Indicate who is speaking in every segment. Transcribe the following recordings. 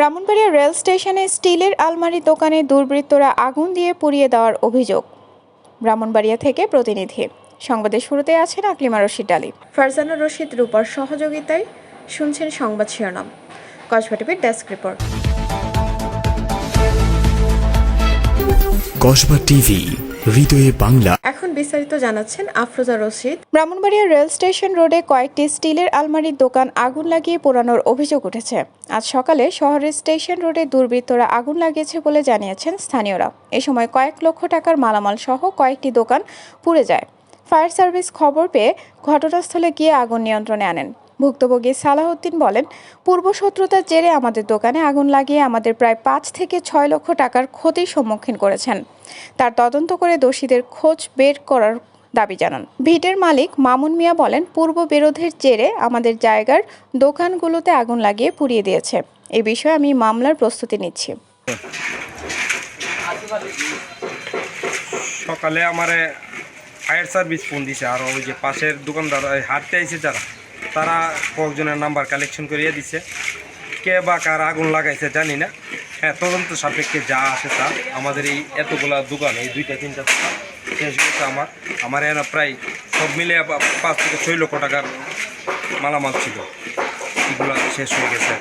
Speaker 1: Brahmanbaria rail স্টেশনে স্টিলের আলমারি দোকানে দুর্বৃত্তরা আগুন দিয়ে পুড়িয়ে দেওয়ার অভিযোগ। ব্রাহ্মণবাড়িয়া থেকে প্রতিনিধি। সংবাদের শুরুতে আছেন আকলিমা রশিদ আলী। ফারজানা রশিদ রূপার সহযোগিতায় শুনছেন সংবাদ শিরোনাম। কসবা টিভির ডেস্ক রিপোর্ট।
Speaker 2: কসবা টিভি হৃদয়ে বাংলা।
Speaker 1: এখন বিস্তারিত জানাচ্ছেন আফরোজা রশিদ। ব্রাহ্মণবাড়িয়া রেল স্টেশন রোডে কয়েকটি স্টিলের আলমারির দোকান আগুন লাগিয়ে পোড়ানোর অভিযোগ উঠেছে। আজ সকালে শহরের স্টেশন রোডে দুর্বৃত্তরা আগুন লাগিয়েছে বলে জানিয়েছেন স্থানীয়রা। এ সময় কয়েক লক্ষ টাকার মালামাল সহ কয়েকটি দোকান পুড়ে যায়। ফায়ার সার্ভিস খবর পেয়ে ঘটনাস্থলে গিয়ে আগুন নিয়ন্ত্রণে আনেন। ভুক্তভোগী সালাহউদ্দিন বলেন, পূর্ব শত্রুতার জেরে আমাদের দোকানে আগুন লাগিয়ে আমাদের প্রায় পাঁচ থেকে ছয় লক্ষ টাকার ক্ষতির সম্মুখীন করেছেন। তার তদন্ত করে দোষীদের খোঁজ বের করার দাবি জানান। ভিটের মালিক মামুন মিয়া বলেন, পূর্ব বিরোধের জেরে আমাদের জায়গার দোকানগুলোতে আগুন লাগিয়ে পুড়িয়ে দিয়েছে। এ বিষয়ে আমি মামলার প্রস্তুতি নিচ্ছি।
Speaker 3: সকালে আমারে ফায়ার সার্ভিস ফোন দিছে, আর ওই যে পাশের দোকানদার হাঁটতে আইছে যারা। তারা কয়েকজনের নাম্বার কালেকশন করিয়ে দিছে। কে বা কার আগুন লাগাইছে জানি না। হ্যাঁ তদন্ত সাপেক্ষে যা আসে তা। আমাদের এই এতগুলা দোকান, এই দুইটা, তিনটা দোকান, শেষ হয়েছে আমার। আমার এখানে প্রায় সব মিলে পাঁচ থেকে ছয় লক্ষ টাকার মালামাল ছিল। এগুলো শেষ হয়ে গেছে।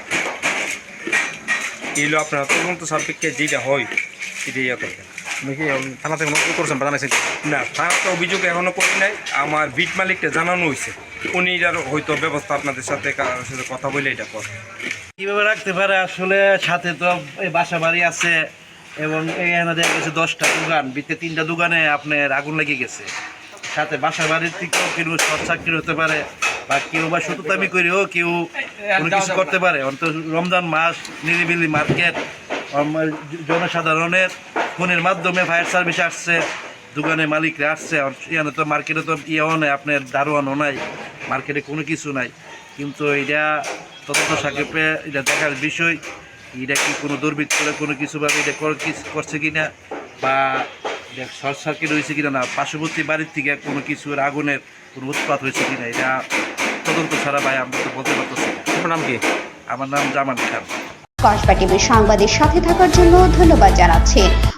Speaker 3: এইগুলো আপনার তদন্ত সাপেক্ষে যেটা হয় সেটাই ইয়ে করবেন
Speaker 4: নাকি থানা থেকে অনুরোধ করছেন বা জানাইছেন
Speaker 3: না থানাতে অভিযোগ এখনও করি নাই। আমার বিট মালিককে জানানো হয়েছে। উনি এটার হয়তো ব্যবস্থা আপনাদের সাথে কারোর সাথে কথা বলে এটা করে।
Speaker 5: কীভাবে রাখতে পারে? আসলে সাথে তো এই বাসা বাড়ি আছে এবং এখানে দেখা গেছে দশটা দোকান বিতে তিনটা দোকানে আপনার আগুন লেগে গেছে। সাথে বাসা বাড়ির থেকেও কেউ শর্ট সার্কিট হতে পারে বা কেউ বা সততামি করেও কেউ কোনো কিছু করতে পারে। অন্তত রমজান মাস নিরিবিলি মার্কেট জনসাধারণের ফোনের মাধ্যমে ফায়ার সার্ভিস আসছে দোকানে মালিকরা আসছে এখানে তো মার্কেটে তো ইয়েও নেই আপনার দারোয়ানও নাই মার্কেটে কোনো কিছু নাই। কিন্তু এটা তদন্ত সাক্ষেপে এটা দেখার বিষয় এটা কি কোনো দুর্বৃত্তরা কোনো কিছুভাবে এটা কর- করছে কিনা বা শর্ট সার্কিট হয়েছে কিনা না পার্শ্ববর্তী বাড়ির থেকে কোনো কিছুর আগুনের কোনো উৎপাত হয়েছে কিনা এটা তদন্ত ছাড়া ভাই আমরা তো বলতে পারতেছি
Speaker 4: আপনার নাম কি?
Speaker 5: আমার নাম জামান খান।
Speaker 6: কসবা টিভির সংবাদের সাথে থাকার জন্য ধন্যবাদ জানাচ্ছি।